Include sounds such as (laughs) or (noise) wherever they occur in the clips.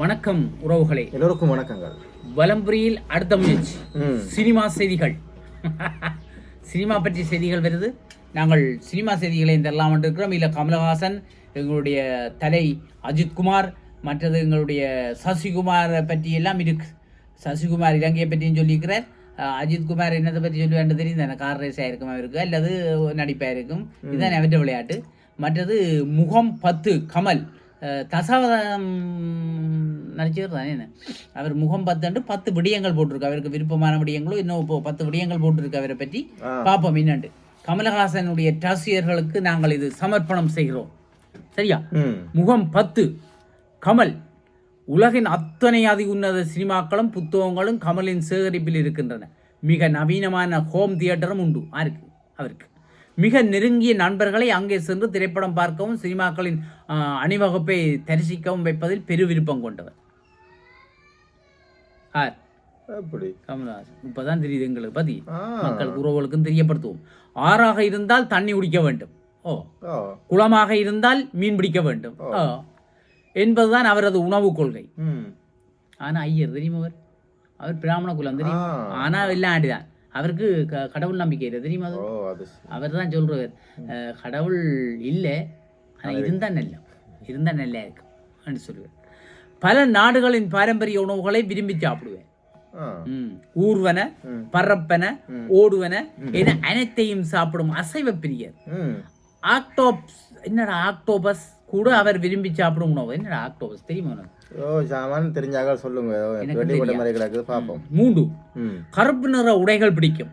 வணக்கம் உறவுகளே. எல்லோருக்கும் வணக்கங்கள். வலம்புரியில் அடுத்த முயற்சி. சினிமா செய்திகள். சினிமா பற்றிய செய்திகள் வருது. நாங்கள் சினிமா செய்திகளை இதெல்லாம் இருக்கிறோம் இல்லை கமலஹாசன் எங்களுடைய தலை அஜித்குமார் மற்றது எங்களுடைய சசிகுமாரை பற்றி எல்லாம் இருக்கு. சசிகுமார் இலங்கையை பற்றியும் சொல்லியிருக்கிறார். அஜித்குமார் என்னத்தை பற்றி சொல்லுவேன் தெரியும். தானே கார் ரேஸ் ஆயிருக்கும் அவருக்கு அல்லது நடிப்பாக இருக்கும் இதுதான் அவற்ற விளையாட்டு. மற்றது முகம் பத்து கமல். தசாவதாரம் நடிச்சவர் தானே என்ன அவர் முகம் பத்துண்டு பத்து விடயங்கள் போட்டிருக்கு அவருக்கு விருப்பமான விடயங்களும் இன்னும் இப்போ பத்து விடயங்கள் போட்டிருக்கு அவரை பற்றி. பார்ப்போம் என்னண்டு கமலஹாசனுடைய ரசிகர்களுக்கு நாங்கள் இது சமர்ப்பணம் செய்கிறோம் சரியா முகம் பத்து கமல் உலகின் அத்தனை அதி உன்னத சினிமாக்களும் புத்தகங்களும் கமலின் சேகரிப்பில் இருக்கின்றன மிக நவீனமான ஹோம் தியேட்டரும் உண்டு யாருக்கு அவருக்கு மிக நெருங்கிய நண்பர்களை அங்கே சென்று திரைப்படம் பார்க்கவும் சினிமாக்களின் அணிவகுப்பை தரிசிக்கவும் வைப்பதில் பெரு விருப்பம் கொண்டவர். ஆர். அப்படி கமல்ஹாசன். இப்பதான் தெரியுது எங்களுக்கு பத்தி ஆ. மக்களுக்கு உறவுகளுக்கும் தெரியப்படுத்துவோம். ஆறாக இருந்தால் தண்ணி குடிக்க வேண்டும். ஓ. குளமாக இருந்தால் மீன் பிடிக்க வேண்டும். என்பதுதான் அவரது உணவு கொள்கை. ஆனா ஐயர் தெரியுமா அவர்? அவர் பிராமண குலம் தெரியும். ஆனா ஆண்டிதான் அவருக்கு க- கடவுள் நம்பிக்கை இல்லை. தெரியுமா. அவர் தான் சொல்றவர். கடவுள் இல்லை ஆனா இருந்தா நல்ல. இருந்தா நல்லா இருக்கும் என்று சொல்லுவார். பல நாடுகளின் பாரம்பரிய உணவுகளை விரும்பி சாப்பிடுவேன். ஊர்வன ம். பறப்பன ஓடுவன என அனைத்தையும் சாப்பிடும் அசைவ பிரியர். ம். ஆக்டோப்ஸ் என்னடா ஆக்டோபஸ்? கூட அவர் விரும்பி சாப்பிடும் உணவு என்னடா ஆக்டோபஸ் தெரியுமா ஓ சாமான் தெரிஞ்சாக சொல்லுங்க. பார்ப்போம். கருப்பு நிற உடைகள் பிடிக்கும்.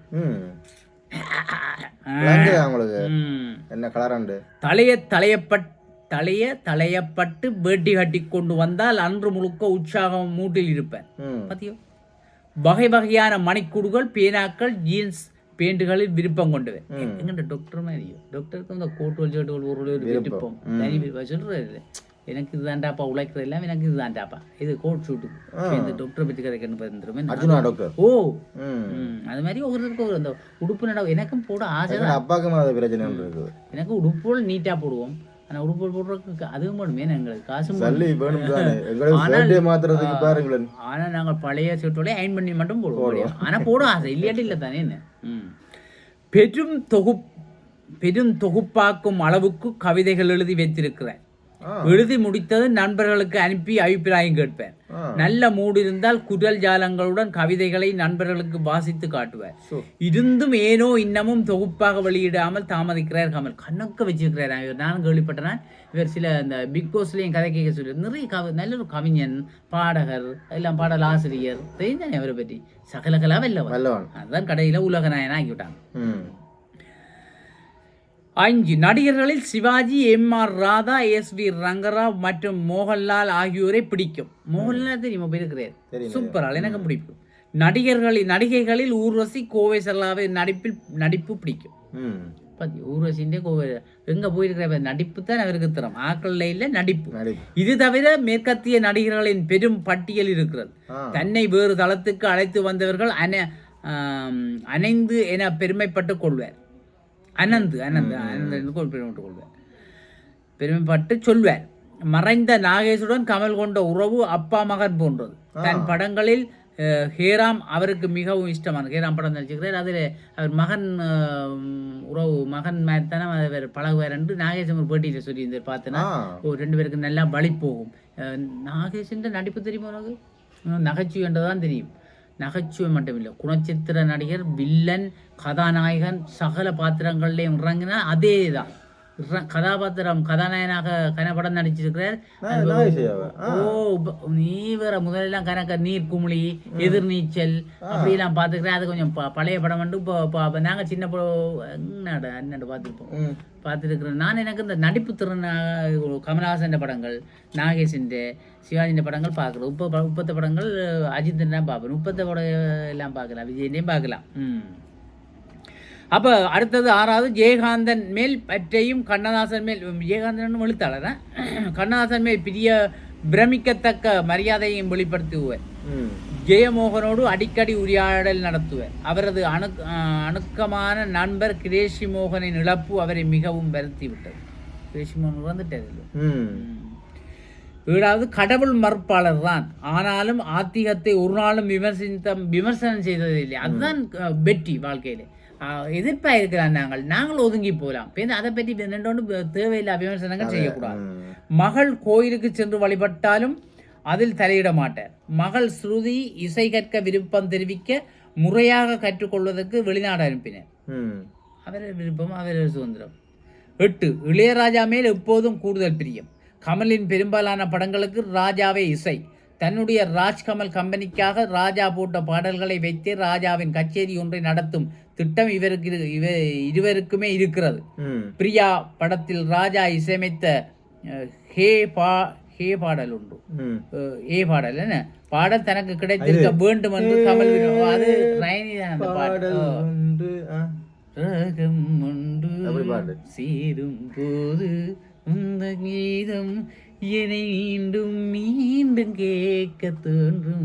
என்ன கலராண்டு தலைய தலையப்பட் தலைய தலையப்பட்டு வேட்டி கட்டி கொண்டு வந்தால் அன்று முழுக்க உற்சாகம் மூட்டில் இருப்பேன். பாத்தியோ? வகை வகையான மணிக்கூடுகள் பேனாக்கள் ஜீன்ஸ் எங்கிட்ட டாக்டர் மாதிரியோ டாக்டருக்கு அந்த கோட்டு வச்சுட்டு ஒரு ஒரு விருப்பம் தனி விருப்பம் சொல்றது எனக்கு இதுதான்டாப்பா உழைக்கிறது எல்லாம் எனக்கு இதுதான்டாப்பா இது கோட் ஷூட்டு இந்த டாக்டரை பற்றி கிடைக்கணும் டாக்டர் ஓ அது மாதிரி ஒவ்வொருத்தருக்கும் ஒரு அந்த உடுப்பு நட எனக்கும் போட ஆசை அது பிரச்சனை எனக்கு உடுப்புகள் நீட்டாக போடுவோம் ஆனால் உடுப்புகள் போடுறதுக்கு அதுவும் வேணுமே தானே எங்களுக்கு பாருங்களேன் ஆனால் நாங்கள் பழைய சீட்டோட அயன் பண்ணி மட்டும் போடுவோம் ஆனால் போட ஆசை இல்லையாட்டி இல்லை தானே என்ன பெரும் தொகுப் பெரும் தொகுப்பாக்கும் அளவுக்கு கவிதைகள் எழுதி வைத்திருக்கிறேன். எழுதி முடித்தது நண்பர்களுக்கு அனுப்பி அபிப்பிராயம் கேட்பேன். நல்ல மூடு இருந்தால் குரல் ஜாலங்களுடன் கவிதைகளை நண்பர்களுக்கு வாசித்து காட்டுவார். இருந்தும் ஏனோ இன்னமும் தொகுப்பாக வெளியிடாமல் தாமதிக்கிறார் கமல். கணக்க வச்சிருக்கிறார் இவர். நான். கேள்விப்பட்டேன் இவர் சில இந்த பிக் பாஸ்லையும் கதை கேட்க சொல்லி நிறைய கவி நல்ல ஒரு கவிஞன் பாடகர் எல்லாம் பாடல் ஆசிரியர். தெரிஞ்சானே அவரை பற்றி? சகலகலா வல்லவன். அதுதான் கடையில் உலக நாயனா ஆக்கிவிட்டாங்க ம். அஞ்சு நடிகர்களில் Sivaji M R Radha S V Rangarao மற்றும் மோகன்லால் ஆகியோரை பிடிக்கும். மோகன்லால் தெரியுமா? போயிருக்கிறார் தெரியும், சூப்பர் ஆள் எனக்கு பிடிக்கும். நடிகர்களில் நடிகைகளில் ஊர்வசி கோவை செல்லாவை நடிப்பில் நடிப்பு பிடிக்கும். பாத்தி ஊர்வசிന്റെ கோவை எங்க போயிருக்கிற நடிப்பு தான் அவருக்கு திறம். ஆக்கள்ல இல்ல நடிப்பு. நடி இது தவிர மேற்கத்திய நடிகர்களின் பெரும் பட்டியல் இருக்கிறது. தன்னை வேறு தளத்துக்கு அழைத்து வந்தவர்கள் அன ஆம், அனைந்து என பெருமைப்பட்டு கொள்வார். அனந்து அனந்து அனந்து பெருமைப்பட்டு கொள்வார் பெருமைப்பட்டு சொல்வார் மறைந்த நாகேஷுடன் கமல் கொண்ட உறவு அப்பா மகன் போன்றது. தன் படங்களில் ஹேராம் அவருக்கு மிகவும் இஷ்டமான ஹேராம் படம் நடிச்சுக்கிறார் அதில் அவர் மகன் உறவு மகன் மாதிரி தானே அவர் பழகுவார் என்று நாகேஷ் ஒரு பேட்டியில் சொல்லியிருந்தார். பார்த்தேன்னா ஓ ரெண்டு பேருக்கு நல்லா வழி போகும். நாகேஷின் நடிப்பு தெரியுமா உனக்கு? உம், நகைச்சுவை என்றுதான் தெரியும். நகைச்சுவை மட்டும் இல்லை. குணச்சித்திர நடிகர் வில்லன் கதாநாயகன் சகல பாத்திரங்கள்லையும் இறங்கினா அதே தான் கதாபாத்திரம் கதாநாயகனாக கனப்படம் நடிச்சிருக்கிறார்? ஓ நீ வேற முதலெல்லாம் கணக்க நீர் குமிழி எதிர்நீச்சல் அப்படிலாம் பார்த்துக்கிறேன். அது கொஞ்சம் பழைய படம் வந்து இப்போ இப்போ நாங்கள் சின்ன படம் என்னடா என்னடா பார்த்துருப்போம். பார்த்துருக்குறேன் நான் எனக்கு இந்த நடிப்பு திறன் கமலஹாசன் படங்கள் நாகேஷின் சிவாஜியின் படங்கள் பார்க்குறேன் உப்ப ப- உப்பத்த படங்கள் அஜித் தான் பார்ப்பேன். உப்பத்த படம் எல்லாம் பார்க்கலாம் விஜயனையும் பார்க்கலாம். ம். அப்போ அடுத்தது ஆறாவது ஜெயகாந்தன் மேல் பற்றையும் கண்ணதாசன் மேல் விஜயகாந்தன் எழுத்தாளர்? (clears throat) கண்ணதாசன் மேல் பெரிய பிரமிக்கத்தக்க மரியாதையையும் வெளிப்படுத்துவார். ஜெயமோகனோடு அடிக்கடி உரையாடல் நடத்துவர். அவரது அணு அணுக்கமான நண்பர் கிரேஷி மோகனின் இழப்பு அவரை மிகவும் வருத்தி விட்டது கிரேஷி மோகன் இறந்துட்டார் ஏழாவது கடவுள் மறுப்பாளர் தான். ஆனாலும் ஆத்திகத்தை ஒரு நாளும் விமர்சித்த விமர்சனம் செய்ததில்லை. அதுதான் வெற்றி வாழ்க்கையில. அஹ், எதிர்ப்பா இருக்கிறான் நாங்கள். நாங்கள் ஒதுங்கி போகலாம். அதை பற்றி ரெண்டோண்டு தேவையில்லா விமர்சனங்கள் செய்யக்கூடாது. மகள் கோயிலுக்கு சென்று வழிபட்டாலும் அதில் தலையிட மாட்டார். மகள் ஸ்ருதி இசை கற்க விருப்பம் தெரிவிக்க முறையாக கற்றுக்கொள்வதற்கு வெளிநாடு அனுப்பினர். ம். அவர் விருப்பம் அவர் சுதந்திரம். எட்டு இளையராஜா மேல் எப்போதும் கூடுதல் பிரியம். கமலின் பெரும்பாலான படங்களுக்கு ராஜாவே இசை. தன்னுடைய ராஜ்கமல் கம்பெனிக்காக ராஜா போட்ட பாடல்களை வைத்து ராஜாவின் கச்சேரி ஒன்றை நடத்தும் திட்டம் இவருக்கு இவ இருவருக்குமே இருக்கிறது. பிரியா படத்தில் ராஜா இசையமைத்த ஹே பா ஹே பாடல் உண்டு ஏ பாடல் என்ன பாடல் தனக்கு கிடைத்திருக்க வேண்டும் என்று கமல். அது ரைனி தான் அந்த பாடல். ராகம் உண்டு. சேரும் போது இந்த கீதம் என்னை மீண்டும் மீண்டும் கேட்க தோன்றும்?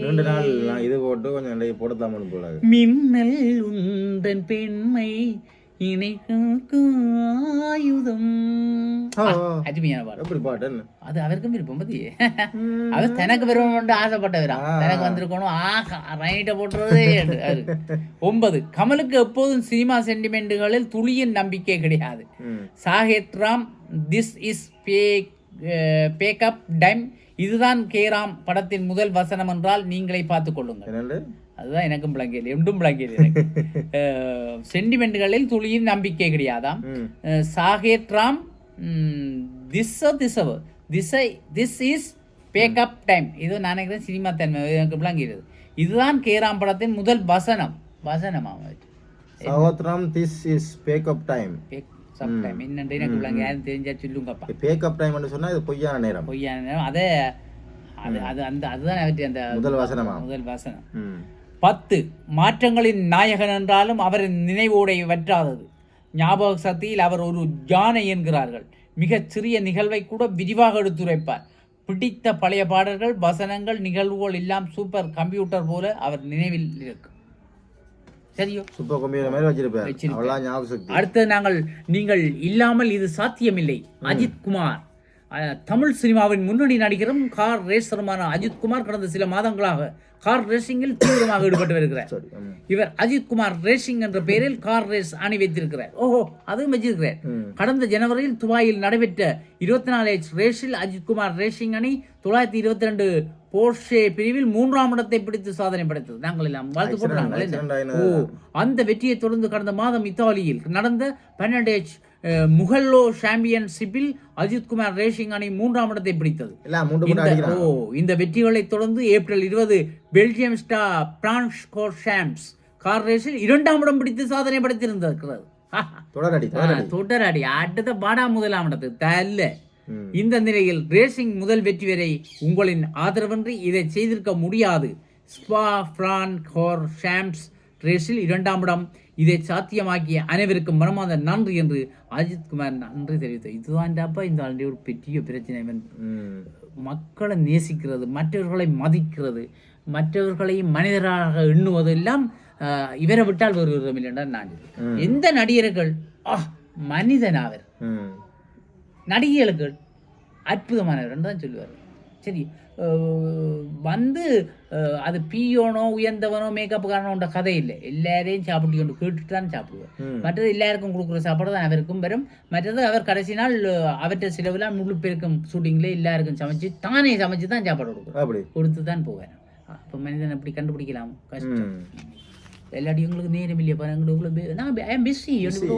ரெண்டு நாள் இது போட்டு கொஞ்சம் நிறைய போடத்தாமனு போல மின்னல் உந்தன் பெண்மை இணைக்கும் ஆயுதம். ஆ, அருமையான பாடல். எப்படி பாட்டு அது அவருக்கும் விருப்பம் பத்தி. அவர் தனக்கு விருப்பம் உண்டு ஆசைப்பட்டவரா. தனக்கு வந்திருக்கணும். ஆஹா ரைட்டை போட்டுறதே. (laughs) ஒன்பது. கமலுக்கு எப்போதும் சினிமா சென்டிமெண்ட்டுகளில் துளியின் நம்பிக்கை கிடையாது. ம். This is back backup time இதுதான் கேராம் படத்தின் முதல் வசனம் என்றால் நீங்களே பார்த்துக் கொள்ளுங்கள். அதுதான் எனக்கும் பிளங்கேல் எண்டும் பிளங்கேல் எனக்கு. (laughs) சென்டிமெண்ட்டுகளில் துளியின் நம்பிக்கை கிடையாதாம். ம். அஹ் சாகேத் ராம் திஸ்ஸோ திசவ. திசை திஸ் இஸ் பேக்கப் டைம் இது நான் நினைக்கிறேன் சினிமா தன்மை எனக்கு விளங்குகிறது இதுதான் கேராம் படத்தின் முதல் வசனம். வசனமாம் சகோத்ரம் this is backup time sub time என்னண்டு எனக்கு விளங்க யாரும் தெரிஞ்சா சொல்லுங்கப்பா. பேக்கப் டைம் சொன்னா இது பொய்யான நேரம். பொய்யான நேரம். அதே அது அது அந்த அதுதான் அவற்றை அந்த முதல் வசனமா? முதல் வசனம். பத்து மாற்றங்களின் நாயகன் என்றாலும் அவரின் நினைவோடை வற்றாதது. ஞாபக சக்தியில் அவர் ஒரு யானை என்கிறார்கள். மிகச் சிறிய நிகழ்வை கூட விரிவாக எடுத்துரைப்பார். பிடித்த பழைய பாடல்கள் வசனங்கள் நிகழ்வுகள் எல்லாம் சூப்பர் கம்ப்யூட்டர் போல அவர் நினைவில் இருக்கும். சரியோ? சூப்பர் கம்ப்யூட்டர் மாதிரி வச்சிருப்பேன் வச்சிருப்பேன். அவ்வளோ ஞாபக சக்தி. அடுத்து நாங்கள் நீங்கள் இல்லாமல் இது சாத்தியமில்லை. அஜித் குமார். தமிழ் சினிமாவின் முன்னணி நடிகரும் கார் ரேசருமான அஜித் குமார் கடந்த சில மாதங்களாக கார் ரேசிங்கில் தீவிரமாக ஈடுபட்டு வருகிறார். இவர் அஜித் குமார் ரேசிங் என்ற பெயரில் கார் ரேஸ் அணி வைத்திருக்கிறார். ஓஹோ அதுவும் வச்சிருக்கிறார். கடந்த ஜனவரியில் துபாயில் நடைபெற்ற இருபத்தி நாலு ரேஸில் அஜித் குமார் ரேசிங் அணி தொள்ளாயிரத்தி இருபத்தி ரெண்டு போர்ஷே பிரிவில் மூன்றாம் இடத்தை பிடித்து சாதனை படைத்தது. நாங்கள் எல்லாம் வாழ்த்து போடுறாங்க ஓ. அந்த வெற்றியை தொடர்ந்து கடந்த மாதம் இத்தாலியில் நடந்த எச் முகல்லோ சாம்பியன்ஷிப்பில் அஜித் குமார் ரேசிங் அணி மூன்றாம் இடத்தை பிடித்தது. ஓ இந்த வெற்றிகளை தொடர்ந்து ஏப்ரல் இருபது பெல்ஜியம் ஸ்டா பிரான்ஸ் ஷாம்ஸ் கார் ரேஸில் இரண்டாம் இடம் பிடித்து சாதனை படைத்திருந்திருக்கிறது. தொடரடி தொடரடி. அடுத்த பாடா முதலாம் இடத்துக்கு தல்ல. இந்த நிலையில் ரேசிங் முதல் வெற்றி வரை உங்களின் ஆதரவின்றி இதை செய்திருக்க முடியாது. ஸ்பா பிரான் ஹோர் ஷாம்ஸ் ரேஸில் இரண்டாம் இடம். இதை சாத்தியமாக்கிய அனைவருக்கும் மனமார்ந்த நன்றி என்று அஜித் குமார் நன்றி தெரிவித்தார் இதுதான்டாப்பா இந்த ஆளுடைய ஒரு பெரிய பிரச்சனை. மக்களை நேசிக்கிறது மற்றவர்களை மதிக்கிறது மற்றவர்களையும் மனிதராக எண்ணுவது எல்லாம் ஆஹ், இவரை விட்டால் ஒரு விதம் இல்லைன்னா நான். எந்த நடிகர்கள்? மனிதன் அவர். ம். நடிகைகளுக்கு அற்புதமானவர் தான் சொல்லுவார். சரி வந்து அது பீயோனோ உயர்ந்தவனோ மேக்கப்புக்காரனோன்ற கதை இல்லை. எல்லாரையும் சாப்பிட்டு கொண்டு கேட்டுட்டு தான் சாப்பிடுவார். மற்றது எல்லாருக்கும் கொடுக்குற சாப்பாடு தான் அவருக்கும் வரும். மற்றது அவர் கடைசி நாள் அவற்றை செலவில் முழு பேருக்கும் ஷூட்டிங்கில் எல்லாருக்கும் சமைச்சு தானே சமைச்சு தான் சாப்பாடு கொடுக்குறார். அப்படி. கொடுத்து தான் போவேன் அப்போ மனிதன் அப்படி கண்டுபிடிக்கலாம். கஷ்டம். எல்லாட்டி உங்களுக்கு நேரம் இல்லையா எங்களுக்கு நான் பிஸி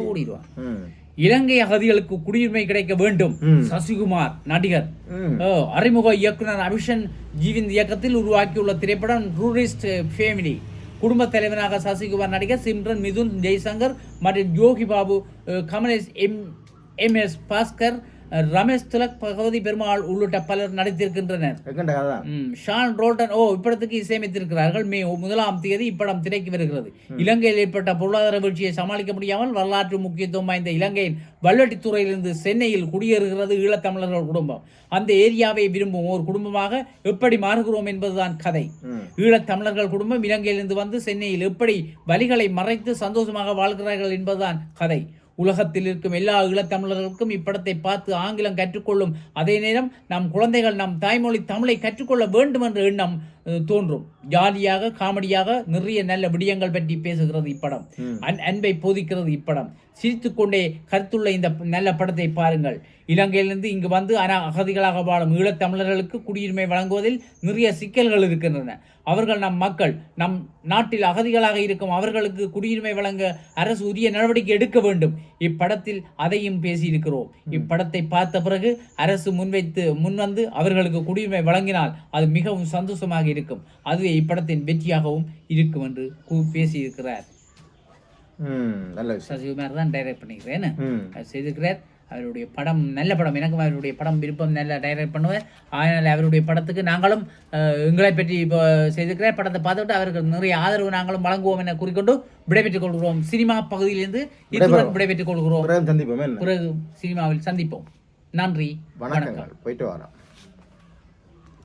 ஓடிடுவான். ம். இலங்கை அகதிகளுக்கு குடியுரிமை கிடைக்க வேண்டும். சசிகுமார் நடிகர். அறிமுக இயக்குனர் அபிஷன் ஜீவிந்த் இயக்கத்தில் உருவாக்கியுள்ள திரைப்படம் டூரிஸ்ட் ஃபேமிலி குடும்பத் தலைவனாக சசிகுமார் நடிகர் சிம்ரன் மிதுன் ஜெய்சங்கர் மற்றும் Yogi Babu Kamalesh M M S Bhaskar Ramesh Thilak Bhagavathi Perumal உள்ளிட்ட பலர் நடித்திருக்கின்றனர். ஷான் ரோல்டன் ஓ இப்படத்துக்கு இசையமைத்திருக்கிறார்கள். மே முதலாம் தேதி இப்படம் திரைக்கு வருகிறது. இலங்கையில் ஏற்பட்ட பொருளாதார வீழ்ச்சியை சமாளிக்க முடியாமல் வரலாற்று முக்கியத்துவம் வாய்ந்த இலங்கையின் வல்லட்டித்துறையிலிருந்து சென்னையில் குடியேறுகிறது ஈழத்தமிழர்கள் குடும்பம். அந்த ஏரியாவை விரும்பும் ஒரு குடும்பமாக எப்படி மாறுகிறோம் என்பதுதான் கதை. ஈழத்தமிழர்கள் குடும்பம் இலங்கையிலிருந்து வந்து சென்னையில் எப்படி வலிகளை மறைத்து சந்தோஷமாக வாழ்கிறார்கள் என்பதுதான் கதை. உலகத்தில் இருக்கும் எல்லா ஈழத்தமிழர்களுக்கும் இப்படத்தை பார்த்து ஆங்கிலம் கற்றுக்கொள்ளும் அதே நேரம் நம் குழந்தைகள் நம் தாய்மொழி தமிழை கற்றுக்கொள்ள வேண்டும் என்ற எண்ணம் தோன்றும். ஜாலியாக காமெடியாக நிறைய நல்ல விடயங்கள் பற்றி பேசுகிறது இப்படம். அன் அன்பை போதிக்கிறது இப்படம். சிரித்துக்கொண்டே கருத்துள்ள இந்த நல்ல படத்தை பாருங்கள். இலங்கையிலிருந்து இங்கு வந்து அன அகதிகளாக வாழும் ஈழத்தமிழர்களுக்கு குடியுரிமை வழங்குவதில் நிறைய சிக்கல்கள் இருக்கின்றன. அவர்கள் நம் மக்கள் நம் நாட்டில் அகதிகளாக இருக்கும் அவர்களுக்கு குடியுரிமை வழங்க அரசு உரிய நடவடிக்கை எடுக்க வேண்டும். இப்படத்தில் அதையும் பேசியிருக்கிறோம். இப்படத்தை பார்த்த பிறகு அரசு முன்வைத்து முன்வந்து அவர்களுக்கு குடியுரிமை வழங்கினால் அது மிகவும் சந்தோஷமாக இருக்கும். அதுவே இப்படத்தின் வெற்றியாகவும் இருக்கும் என்று பேசியிருக்கிறார். நல்ல விஷயம். சசிகுமார் தான் டைரக்ட் பண்ணிக்கிறேன் செய்திருக்கிறார். அவருடைய படம் நல்ல படம். எனக்கும் அவருடைய படம் விருப்பம் நல்ல டைரக்ட் பண்ணுவார் அதனால் அவருடைய படத்துக்கு நாங்களும் எங்களை பற்றி இப்போ செய்திருக்கிறார் படத்தை பார்த்துட்டு அவருக்கு நிறைய ஆதரவு நாங்களும் வழங்குவோம் என கூறிக்கொண்டு விடைபெற்றுக் கொள்கிறோம். சினிமா பகுதியிலிருந்து இத்துடன் விடைபெற்றுக் கொள்கிறோம். சந்திப்போமே பிறகு சினிமாவில் சந்திப்போம். நன்றி. வணக்கம். போயிட்டு வரோம்.